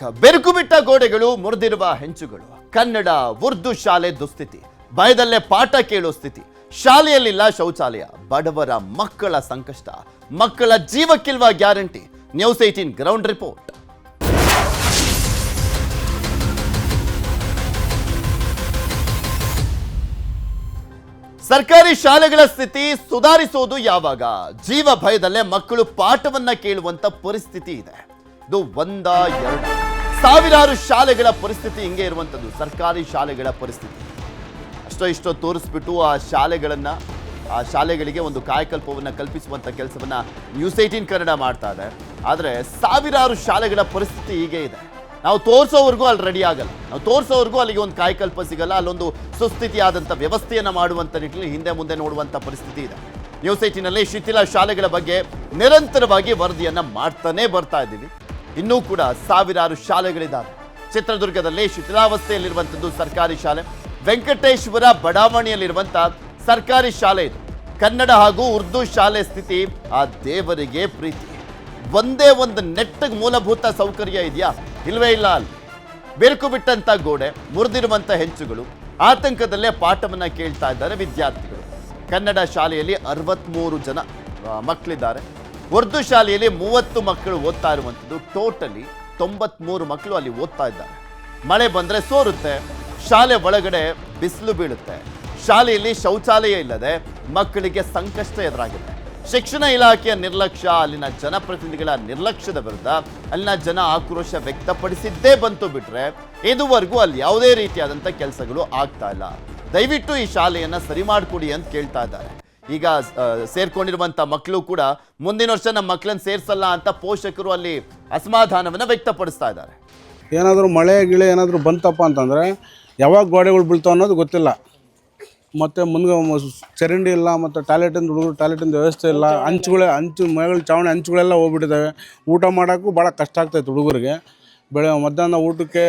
ಬೆರುಕು ಬಿಟ್ಟ ಗೋಡೆಗಳು ಮುರಿದಿರುವ ಹೆಂಚುಗಳು. ಕನ್ನಡ, ಉರ್ದು ಶಾಲೆ ದುಸ್ಥಿತಿ. ಭಯದಲ್ಲೇ ಪಾಠ ಕೇಳೋ ಸ್ಥಿತಿ. ಶಾಲೆಯಲ್ಲಿಲ್ಲ ಶೌಚಾಲಯ. ಬಡವರ ಮಕ್ಕಳ ಸಂಕಷ್ಟ. ಮಕ್ಕಳ ಜೀವಕ್ಕಿಲ್ವ guarantee? News eighteen ground report. ಸರ್ಕಾರಿ ಶಾಲೆಗಳ ಸ್ಥಿತಿ ಸುಧಾರಿಸೋದು ಯಾವಾಗ? ಜೀವ ಭಯದಲ್ಲೇ ಮಕ್ಕಳು ಪಾಠವನ್ನ ಕೇಳುವಂತ ಪರಿಸ್ಥಿತಿ ಇದೆ. ಇದು ಒಂದ, ಎರಡು. ಸಾವಿರಾರು ಶಾಲೆಗಳ ಪರಿಸ್ಥಿತಿ ಹಿಂಗೆ ಇರುವಂಥದ್ದು, ಸರ್ಕಾರಿ ಶಾಲೆಗಳ ಪರಿಸ್ಥಿತಿ. ಅಷ್ಟೋ ಇಷ್ಟೋ ತೋರಿಸ್ಬಿಟ್ಟು ಆ ಶಾಲೆಗಳನ್ನು, ಆ ಶಾಲೆಗಳಿಗೆ ಒಂದು ಕಾಯಕಲ್ಪವನ್ನು ಕಲ್ಪಿಸುವಂಥ ಕೆಲಸವನ್ನು ನ್ಯೂಸ್ ಏಯ್ಟೀನ್ ಕನ್ನಡ ಮಾಡ್ತಾ ಇದೆ. ಆದರೆ ಸಾವಿರಾರು ಶಾಲೆಗಳ ಪರಿಸ್ಥಿತಿ ಹೀಗೆ ಇದೆ. ನಾವು ತೋರಿಸೋವರೆಗೂ ಅಲ್ಲಿ ರೆಡಿ ಆಗಲ್ಲ. ನಾವು ತೋರಿಸೋವರೆಗೂ ಅಲ್ಲಿಗೆ ಒಂದು ಕಾಯಕಲ್ಪ ಸಿಗಲ್ಲ, ಅಲ್ಲೊಂದು ಸುಸ್ಥಿತಿಯಾದಂಥ ವ್ಯವಸ್ಥೆಯನ್ನು ಮಾಡುವಂಥ ನಿಟ್ಟಿನಲ್ಲಿ ಹಿಂದೆ ಮುಂದೆ ನೋಡುವಂಥ ಪರಿಸ್ಥಿತಿ ಇದೆ. ನ್ಯೂಸ್ ಏಯ್ಟಿನಲ್ಲಿ ಶಿಥಿಲ ಶಾಲೆಗಳ ಬಗ್ಗೆ ನಿರಂತರವಾಗಿ ವರದಿಯನ್ನು ಮಾಡ್ತಾನೇ ಬರ್ತಾ ಇದ್ದೀವಿ. ಇನ್ನೂ ಕೂಡ ಸಾವಿರಾರು ಶಾಲೆಗಳಿದ್ದಾವೆ. ಚಿತ್ರದುರ್ಗದಲ್ಲಿ ಶಿಥಿಲಾವಸ್ಥೆಯಲ್ಲಿರುವಂಥದ್ದು ಸರ್ಕಾರಿ ಶಾಲೆ, ವೆಂಕಟೇಶ್ವರ ಬಡಾವಣೆಯಲ್ಲಿರುವಂಥ ಸರ್ಕಾರಿ ಶಾಲೆ ಇದು. ಕನ್ನಡ ಹಾಗೂ ಉರ್ದು ಶಾಲೆ ಸ್ಥಿತಿ ಆ ದೇವರಿಗೆ ಪ್ರೀತಿ. ಒಂದೇ ಒಂದು ನೆಟ್ಟಗೆ ಮೂಲಭೂತ ಸೌಕರ್ಯ ಇದೆಯಾ? ಇಲ್ವೇ ಇಲ್ಲ ಅಲ್ಲಿ. ಬೆರುಕು ಬಿಟ್ಟಂತ ಗೋಡೆ, ಮುರಿದಿರುವಂಥ ಹೆಂಚುಗಳು, ಆತಂಕದಲ್ಲೇ ಪಾಠವನ್ನು ಕೇಳ್ತಾ ಇದ್ದಾರೆ ವಿದ್ಯಾರ್ಥಿಗಳು. ಕನ್ನಡ ಶಾಲೆಯಲ್ಲಿ ಅರವತ್ಮೂರು ಜನ ಮಕ್ಕಳಿದ್ದಾರೆ ಉರ್ದು ಶಾಲೆಯಲ್ಲಿ ಮೂವತ್ತು ಮಕ್ಕಳು ಓದ್ತಾ ಇರುವಂಥದ್ದು ಟೋಟಲಿ ತೊಂಬತ್ಮೂರು ಮಕ್ಕಳು ಅಲ್ಲಿ ಓದ್ತಾ ಇದ್ದಾರೆ. ಮಳೆ ಬಂದರೆ ಸೋರುತ್ತೆ, ಶಾಲೆ ಒಳಗಡೆ ಬಿಸಿಲು ಬೀಳುತ್ತೆ, ಶಾಲೆಯಲ್ಲಿ ಶೌಚಾಲಯ ಇಲ್ಲದೆ ಮಕ್ಕಳಿಗೆ ಸಂಕಷ್ಟ ಎದುರಾಗಿದೆ ಶಿಕ್ಷಣ ಇಲಾಖೆಯ ನಿರ್ಲಕ್ಷ್ಯ, ಅಲ್ಲಿನ ಜನಪ್ರತಿನಿಧಿಗಳ ನಿರ್ಲಕ್ಷ್ಯದ ವಿರುದ್ಧ ಅಲ್ಲಿನ ಜನ ಆಕ್ರೋಶ ವ್ಯಕ್ತಪಡಿಸಿದ್ದೇ ಬಂತು ಬಿಟ್ರೆ ಇದುವರೆಗೂ ಅಲ್ಲಿ ಯಾವುದೇ ರೀತಿಯಾದಂಥ ಕೆಲಸಗಳು ಆಗ್ತಾ ಇಲ್ಲ. ದಯವಿಟ್ಟು ಈ ಶಾಲೆಯನ್ನು ಸರಿ ಮಾಡಿಕೊಡಿ ಅಂತ ಕೇಳ್ತಾ ಇದ್ದಾರೆ. ಈಗ ಸೇರ್ಕೊಂಡಿರುವಂಥ ಮಕ್ಕಳು ಕೂಡ ಮುಂದಿನ ವರ್ಷ ನಮ್ಮ ಮಕ್ಕಳನ್ನ ಸೇರಿಸಲ್ಲ ಅಂತ ಪೋಷಕರು ಅಲ್ಲಿ ಅಸಮಾಧಾನವನ್ನು ವ್ಯಕ್ತಪಡಿಸ್ತಾ ಇದ್ದಾರೆ. ಏನಾದರೂ ಮಳೆ, ಗಿಳೆ ಏನಾದರೂ ಬಂತಪ್ಪ ಅಂತಂದರೆ ಯಾವಾಗ ಗೋಡೆಗಳು ಬೀಳ್ತಾವ ಅನ್ನೋದು ಗೊತ್ತಿಲ್ಲ. ಮತ್ತು ಮುಂದೆ ಚರಂಡಿ ಇಲ್ಲ, ಮತ್ತು ಟಾಯ್ಲೆಟಿಂದ ಹುಡುಗರು ಟಾಯ್ಲೆಟಿಂದ ವ್ಯವಸ್ಥೆ ಇಲ್ಲ ಹಂಚುಗಳೇ ಹಂಚು ಮನೆಗಳ ಚಾವಣಿ ಹಂಚುಗಳೆಲ್ಲ ಹೋಗ್ಬಿಟ್ಟಿದ್ದಾವೆ. ಊಟ ಮಾಡೋಕ್ಕೂ ಭಾಳ ಕಷ್ಟ ಆಗ್ತೈತೆ ಹುಡುಗರಿಗೆ. ಬೆಳೆ ಮಧ್ಯಾಹ್ನ ಊಟಕ್ಕೆ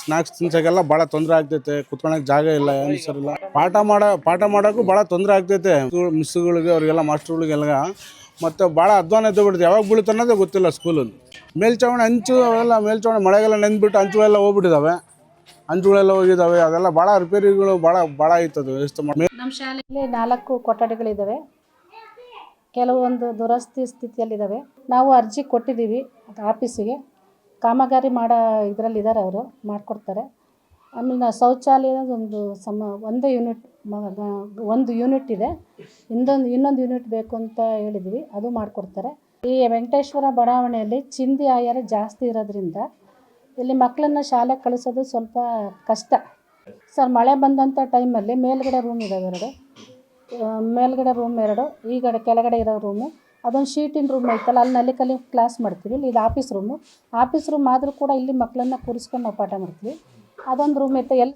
ಸ್ನ್ಯಾಕ್ಸ್ ತಿನ್ಸೋಕ್ಕೆಲ್ಲ ಭಾಳ ತೊಂದರೆ ಆಗ್ತೈತೆ. ಕುತ್ಕೊಳಕ್ ಜಾಗ ಇಲ್ಲ, ಏನು ಸರಿಲ್ಲ. ಪಾಠ ಮಾಡೋ, ಪಾಠ ಮಾಡೋಕ್ಕೂ ಭಾಳ ತೊಂದರೆ ಆಗ್ತೈತೆ. ಮಿಸ್ಸುಗಳಿಗೆ ಅವ್ರಿಗೆಲ್ಲ ಮಾಸ್ಟ್ರುಗಳಿಗೆಲ್ಲ. ಮತ್ತು ಭಾಳ ಅಧ್ವಾನ ಎದ್ದು ಯಾವಾಗ ಬೀಳುತ್ತೆ ಅನ್ನೋದೇ ಗೊತ್ತಿಲ್ಲ ಸ್ಕೂಲಲ್ಲಿ ಮೇಲ್ಚಾವಣಿ ಹಂಚು, ಅವೆಲ್ಲ ಮೇಲ್ಚಾವಣಿ ಮಳೆಗೆಲ್ಲ ನೆಂದ್ಬಿಟ್ಟು ಹಂಚುಗಳೆಲ್ಲ ಹೋಗ್ಬಿಟ್ಟಿದ್ದಾವೆ ಹಂಚುಗಳೆಲ್ಲ ಹೋಗಿದ್ದಾವೆ ಅದೆಲ್ಲ ಭಾಳ ರಿಪೇರಿಗಳು ಭಾಳ ಭಾಳ ಆಯ್ತದು. ವ್ಯವಸ್ಥೆ ಮಾಡಿ ನಮ್ಮ ಶಾಲೆಯಲ್ಲಿ ನಾಲ್ಕು ಕೊಠಡಿಗಳಿದ್ದಾವೆ ಕೆಲವೊಂದು ದುರಸ್ತಿ ಸ್ಥಿತಿಯಲ್ಲಿದ್ದಾವೆ ನಾವು ಅರ್ಜಿ ಕೊಟ್ಟಿದ್ದೀವಿ ಆಫೀಸಿಗೆ ಕಾಮಗಾರಿ ಮಾಡೋ ಇದರಲ್ಲಿ ಇದ್ದಾರೆ ಅವರು, ಮಾಡಿಕೊಡ್ತಾರೆ. ಆಮೇಲೆ ನಾವು ಶೌಚಾಲಯದ ಒಂದು ಸಮ, ಒಂದೇ ಯೂನಿಟ್ ಒಂದು ಯೂನಿಟ್ ಇದೆ. ಇನ್ನೊಂದು ಇನ್ನೊಂದು ಯೂನಿಟ್ ಬೇಕು ಅಂತ ಹೇಳಿದ್ವಿ, ಅದು ಮಾಡಿಕೊಡ್ತಾರೆ. ಈ ವೆಂಕಟೇಶ್ವರ ಬಡಾವಣೆಯಲ್ಲಿ ಚಿಂದಿ ಆಯಾರ ಜಾಸ್ತಿ ಇರೋದ್ರಿಂದ ಇಲ್ಲಿ ಮಕ್ಕಳನ್ನ ಶಾಲೆಗೆ ಕಳಿಸೋದು ಸ್ವಲ್ಪ ಕಷ್ಟ. ಸರ್, ಮಳೆ ಬಂದಂಥ ಟೈಮಲ್ಲಿ ಮೇಲ್ಗಡೆ ರೂಮ್ ಇದಾವೆ ಎರಡು. ಮೇಲುಗಡೆ ಮೇಲ್ಗಡೆ ರೂಮ್ ಎರಡು ಈ ಕಡೆ ಕೆಳಗಡೆ ಇರೋ ರೂಮು ಅದೊಂದು ಶೀಟಿನ ರೂಮ್ ಐತಲ್ಲ ಅಲ್ಲಿ ನಲ್ಲಿ ಕಲಿ ಕ್ಲಾಸ್ ಮಾಡ್ತೀವಿ. ಇಲ್ಲಿ ಇದು ಆಫೀಸ್ ರೂಮು ಆಫೀಸ್ ರೂಮ್ ಆದರೂ ಕೂಡ ಇಲ್ಲಿ ಮಕ್ಕಳನ್ನ ಕೂರಿಸ್ಕೊಂಡು ನಾವು ಪಾಠ ಮಾಡ್ತೀವಿ. ಅದೊಂದು ರೂಮ್ ಐತೆ ಎಲ್